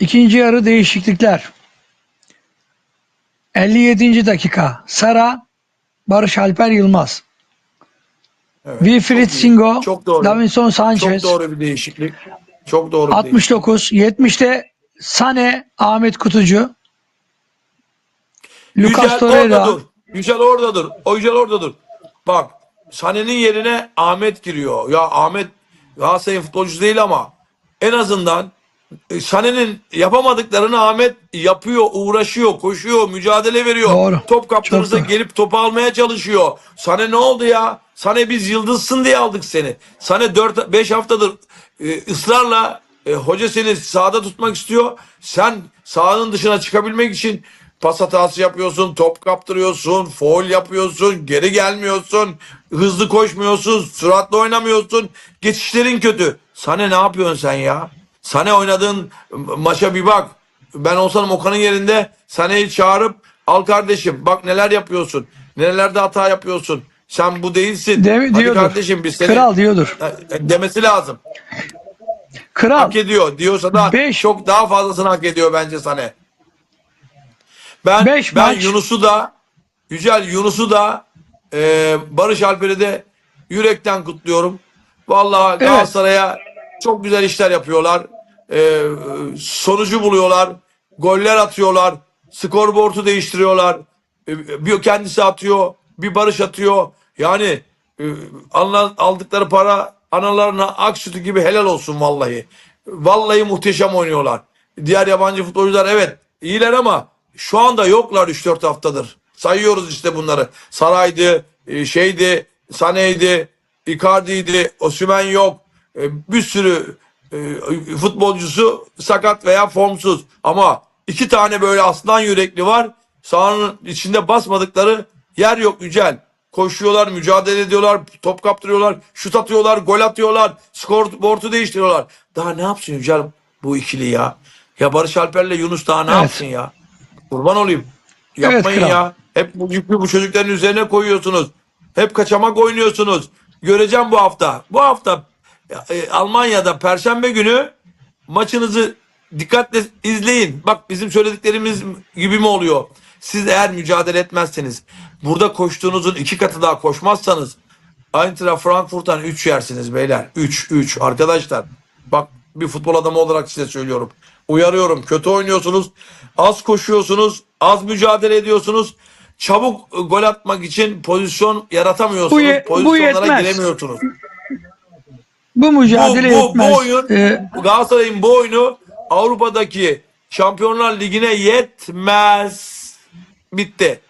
İkinci yarı değişiklikler. 57. dakika. Sara, Barış Alper Yılmaz. Evet, Wilfried çok. Singo, Çok doğru. Davinson Çok Sanchez. doğru bir değişiklik. Çok doğru bir değişiklik. 69. 70'te Sane, Ahmet Kutucu. Lucas Yücel Torreira. orada dur. Yücel orada dur. O Yücel orada dur. Bak Sane'nin yerine Ahmet giriyor. Ya Ahmet Galatasaray'ın futbolcusu değil ama en azından e, Sane'nin yapamadıklarını Ahmet yapıyor, uğraşıyor, koşuyor, mücadele veriyor. Doğru. Top doğru. gelip topu almaya çalışıyor. Sane ne oldu ya? Sane biz yıldızsın diye aldık seni. Sane 4-5 haftadır e, ısrarla e, hoca seni sahada tutmak istiyor. Sen sahanın dışına çıkabilmek için pas hatası yapıyorsun, top kaptırıyorsun, foul yapıyorsun, geri gelmiyorsun, hızlı koşmuyorsun, süratli oynamıyorsun. Geçişlerin kötü. Sane ne yapıyorsun sen ya? Sane oynadığın maça bir bak. Ben olsam Okan'ın yerinde Sane'yi çağırıp al kardeşim bak neler yapıyorsun. Nelerde hata yapıyorsun. Sen bu değilsin. De- Hadi diyordur. kardeşim biz seni Kral diyordur. demesi lazım. Kral. Hak ediyor. Diyorsa da Beş- çok daha fazlasını hak ediyor bence Sane. Ben Beş ben Yunus'u da Yücel Yunus'u da e, Barış Alper'i de yürekten kutluyorum. Vallahi Galatasaray'a çok güzel işler yapıyorlar. E, sonucu buluyorlar. Goller atıyorlar. Skorboardu değiştiriyorlar. E, bir kendisi atıyor. Bir Barış atıyor. Yani e, aldıkları para analarına ak sütü gibi helal olsun vallahi. Vallahi muhteşem oynuyorlar. Diğer yabancı futbolcular evet iyiler ama şu anda yoklar 3-4 haftadır. Sayıyoruz işte bunları. Saray'dı, e, şeydi, Sane'ydi, Icardi'ydi, Osimhen yok. E, Bir sürü e, futbolcusu sakat veya formsuz. Ama iki tane böyle aslan yürekli var. Sahanın içinde basmadıkları yer yok Yücel. Koşuyorlar, mücadele ediyorlar, top kaptırıyorlar, şut atıyorlar, gol atıyorlar, skor boardu değiştiriyorlar. Daha ne yapsın Yücel bu ikili ya? Ya Barış Alper'le Yunus daha ne Evet. yapsın ya? Kurban olayım. Yapmayın kral. ya. Hep bu yükü bu çocukların üzerine koyuyorsunuz. Hep kaçamak oynuyorsunuz. Göreceğim bu hafta. Bu hafta e, Almanya'da Perşembe günü maçınızı dikkatle izleyin. Bak bizim söylediklerimiz gibi mi oluyor? Siz eğer mücadele etmezseniz, burada koştuğunuzun iki katı daha koşmazsanız Eintracht Frankfurt'tan 3 yersiniz beyler. 3 3 arkadaşlar. Bak bir futbol adamı olarak size söylüyorum. Uyarıyorum. Kötü oynuyorsunuz. Az koşuyorsunuz. Az mücadele ediyorsunuz. Çabuk gol atmak için pozisyon yaratamıyorsunuz. Bu ye- bu Pozisyonlara yetmez. giremiyorsunuz. Bu mücadele bu, bu, etmez. bu oyun Ee, Galatasaray'ın bu oyunu Avrupa'daki Şampiyonlar Ligi'ne yetmez. Bitti.